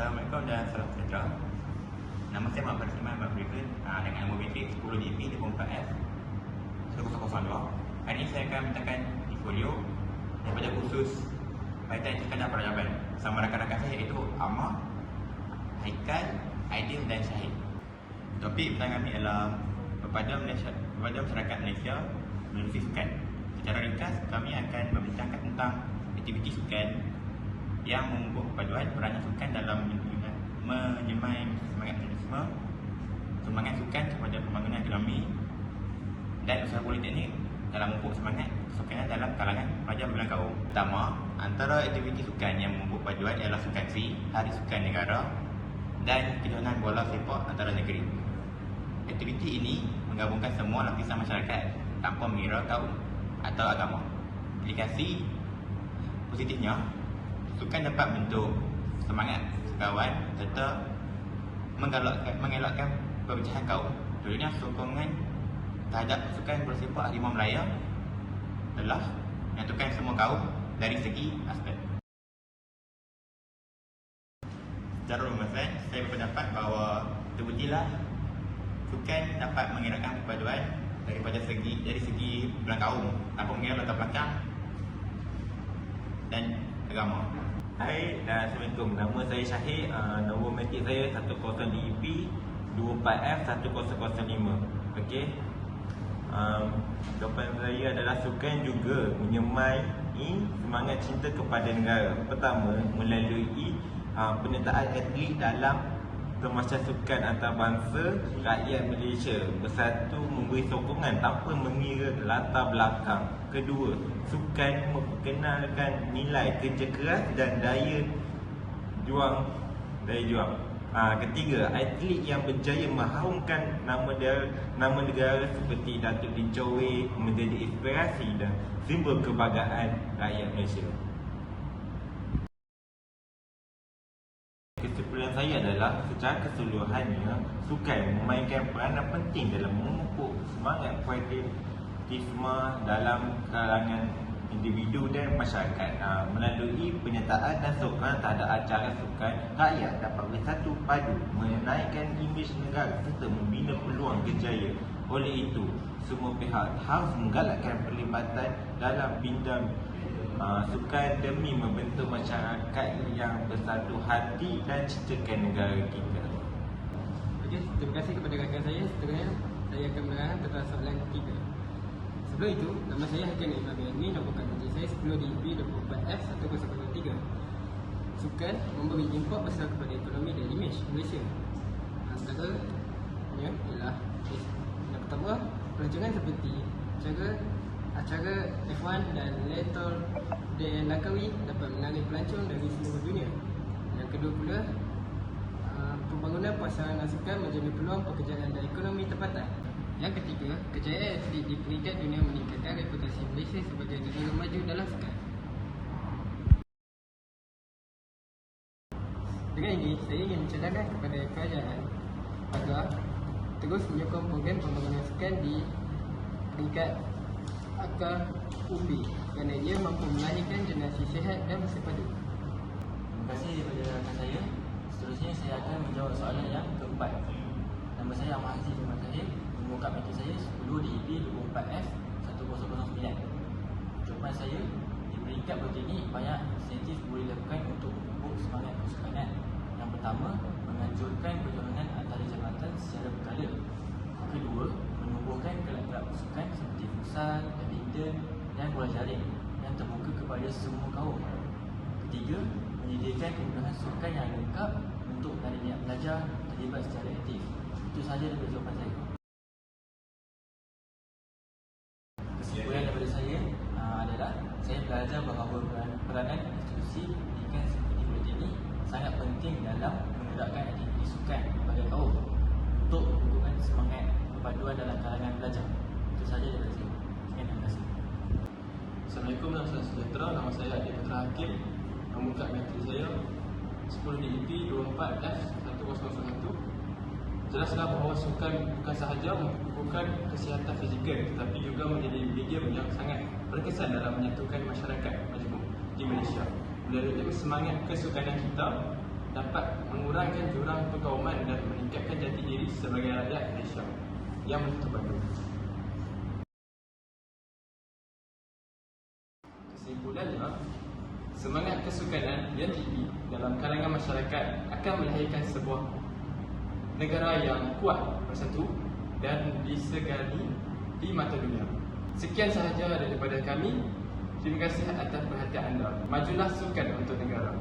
Assalamualaikum dan salam sejahtera. Nama saya Muhammad Fatimah Ahmad Berikan uh, dengan nombor metrik 10DP 24F 1002. Hari ini saya akan mintakan portfolio daripada khusus Paitan Iskandar Peradaban sama rakan-rakan saya iaitu Amar, Haikal, Aidil dan Syahid. Topik pertanyaan kami adalah kepada Malaysia, kepada masyarakat Malaysia sukan. Secara ringkas, kami akan membincangkan tentang aktiviti sukan yang memupuk kepaduan peranan sukan dalam menyemai semangat nasionalisme, semangat sukan kepada pembangunan ekonomi dan usaha politeknik dalam memupuk semangat sukan dalam kalangan pelajar berbilang kaum. Pertama, antara aktiviti sukan yang memupuk paduan ialah sukan si, hari sukan negara dan kejohanan bola sepak antara negeri. Aktiviti ini menggabungkan semua lapisan masyarakat tanpa mengira kaum atau agama. Aplikasi positifnya sukan dapat bentuk semangat kawan serta mengelakkan, mengelakkan perpecahan kaum. Contohnya sokongan terhadap sukan bersepak Harimau Melaya telah menyatukan semua kaum dari segi aspek. Secara rumusan, saya berpendapat bahawa terbuktilah sukan dapat mengeratkan perpaduan daripada segi dari segi belang kaum tanpa mengira latar belakang dan agama. Hai dan Assalamualaikum. Nama saya Syahid. Uh, nombor metrik saya 10DEP 24F1005. Okey. Um, jawapan saya adalah sukan juga menyemai semangat cinta kepada negara. Pertama, melalui uh, penyertaan atlet dalam kemasyarakatan antarabangsa rakyat Malaysia bersatu memberi sokongan tanpa mengira latar belakang. Kedua, sukan memperkenalkan nilai kerja keras dan daya juang daya juang. Ha, ketiga, atlet yang berjaya mengharumkan nama dia, nama negara seperti Datuk Choi menjadi inspirasi dan simbol kebanggaan rakyat Malaysia. Kesimpulan saya adalah secara keseluruhannya sukan memainkan peranan penting dalam memupuk semangat patriotisme dalam kalangan individu dan masyarakat. Uh, melalui penyertaan dan sokongan terhadap acara sukan rakyat dapat bersatu padu menaikkan imej negara serta membina peluang kejayaan oleh itu semua pihak harus menggalakkan perlibatan dalam bidang uh, sukan demi membentuk masyarakat yang bersatu hati dan ciptakan negara kita. Okey, terima kasih kepada rakan saya. Seterusnya saya akan menerangkan tentang soalan ketiga. Sebelum itu, nama saya Hakim Imam Ini nombor kantor saya 10DP 24F 1003. Sukan memberi impak besar kepada ekonomi dan imej Malaysia. Antara ialah yang pertama, pelancongan seperti cara acara F1 dan Letter dan Langkawi dapat menarik pelancong dari seluruh dunia. Yang kedua pula, uh, pembangunan pasaran sukan menjadi peluang pekerjaan dan ekonomi tempatan. Yang ketiga, kejayaan atlet di peringkat dunia meningkatkan reputasi Malaysia sebagai negara maju dalam sukan. Dengan ini, saya ingin mencadangkan kepada kerajaan agar terus menyokong program pembangunan sukan di peringkat akar umbi kerana ia mampu melahirkan generasi sihat dan bersepadu. Terima kasih kepada rakan saya. Seterusnya saya akan menjawab soalan yang keempat. Nama saya Ahmad Aziz Ahmad Zahir. Nombor kad meter saya 10 DEP 24F 1009. Jawapan saya, di peringkat berteknik banyak insentif boleh dilakukan untuk memupuk semangat kesukanan. Yang pertama, menganjurkan perjalanan antara jabatan secara berkala. Kedua, menubuhkan kelab-kelab sukan seperti futsal, badminton dan bola jaring yang terbuka kepada semua kaum. Ketiga, menyediakan kemudahan sukan yang lengkap untuk dari niat belajar terlibat secara aktif. Itu sahaja daripada jawapan saya. Kesimpulan daripada saya uh, adalah saya belajar bahawa peranan institusi pendidikan seperti politeknik sangat penting dalam menggerakkan aktiviti sukan bagi kaum untuk menumbuhkan semangat perpaduan dalam kalangan pelajar. Itu sahaja daripada saya. Sekian, terima kasih. Assalamualaikum dan salam sejahtera. Nama saya Adi Putra Hakim. Nombor kad metrik saya 10 DEP 24F 1001. Jelaslah bahawa sukan bukan sahaja memperkukuhkan kesihatan fizikal tetapi juga menjadi medium yang sangat berkesan dalam menyatukan masyarakat majmuk di Malaysia. Melalui semangat kesukanan kita dapat menerangkan jurang perkauman dan meningkatkan jati diri sebagai rakyat Malaysia yang betul padu. Kesimpulannya, semangat kesukanan yang tinggi dalam kalangan masyarakat akan melahirkan sebuah negara yang kuat bersatu dan disegani di mata dunia. Sekian sahaja daripada kami. Terima kasih atas perhatian anda. Majulah sukan untuk negara.